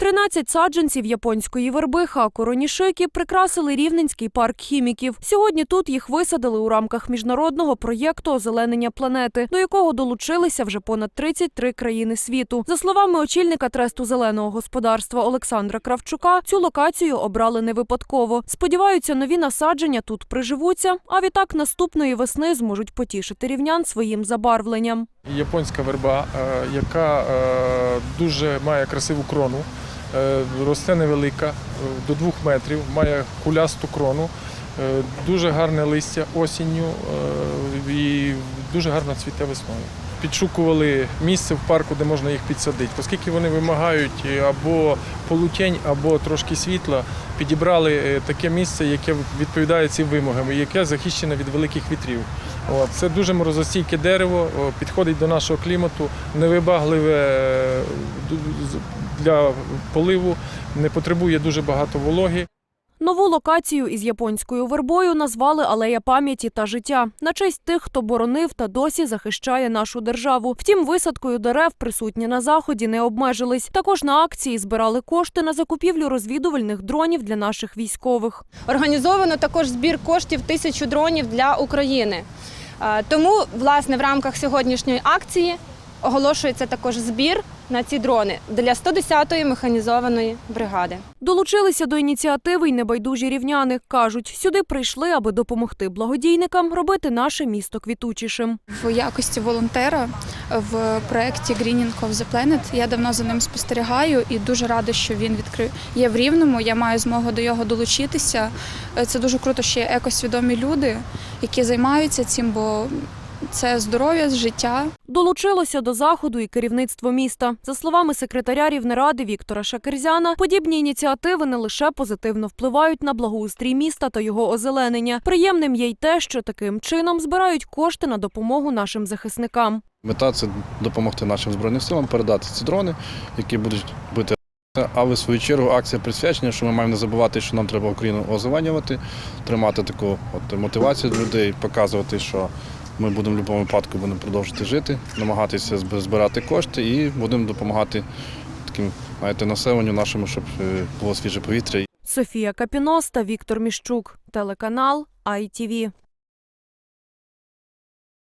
13 саджанців японської верби хаку Ронішики прикрасили Рівненський парк хіміків. Сьогодні тут їх висадили у рамках міжнародного проєкту озеленення планети, до якого долучилися вже понад 33 країни світу. За словами очільника тресту зеленого господарства Олександра Кравчука, цю локацію обрали не випадково. Сподіваються, нові насадження тут приживуться, а відтак наступної весни зможуть потішити рівнян своїм забарвленням. Японська верба, е, яка е, дуже має красиву крону, росте невелика, е, до двох метрів, має кулясту крону, е, дуже гарне листя осінню е, і дуже гарно цвіте весною. Підшукували місце в парку, де можна їх підсадити, оскільки вони вимагають або полутень, або трошки світла. Підібрали е, таке місце, яке відповідає цим вимогам, і яке захищене від великих вітрів. Це дуже морозостійке дерево, підходить до нашого клімату, невибагливе е, для поливу, не потребує дуже багато вологи. Нову локацію із японською вербою назвали Алея пам'яті та життя на честь тих, хто боронив та досі захищає нашу державу. Втім, висадкою дерев присутні на заході не обмежились. Також на акції збирали кошти на закупівлю розвідувальних дронів для наших військових. Організовано також збір коштів тисячу дронів для України. Е, Тому, власне, в рамках сьогоднішньої акції оголошується також збір на ці дрони для 110-ї механізованої бригади. Долучилися до ініціативи й небайдужі рівняни. кажуть, сюди прийшли, аби допомогти благодійникам робити наше місто квітучішим. в якості волонтера в проєкті Greening of the Planet. Я давно за ним спостерігаю і дуже рада, що він відкрив є в Рівному. Я маю змогу до його долучитися. Е, Це дуже круто, що є екосвідомі люди, які займаються цим, бо це здоров'я, життя. Долучилося до заходу і керівництво міста. За словами секретаря Рівнеради Віктора Шакерзяна, подібні ініціативи не лише позитивно впливають на благоустрій міста та його озеленення. Приємним є й те, що таким чином збирають кошти на допомогу нашим захисникам. Мета це допомогти нашим збройним силам передати ці дрони, які будуть бити. А в свою чергу акція присвячення, що ми маємо не забувати, що нам треба Україну озеленювати, тримати таку от мотивацію для людей, показувати, що ми будемо в будь-якому випадку будемо продовжувати жити, намагатися збирати кошти і будемо допомагати таким знаєте, населенню нашому, щоб е, було свіже повітря. Софія Капіноста, Віктор Міщук. Телеканал ITV.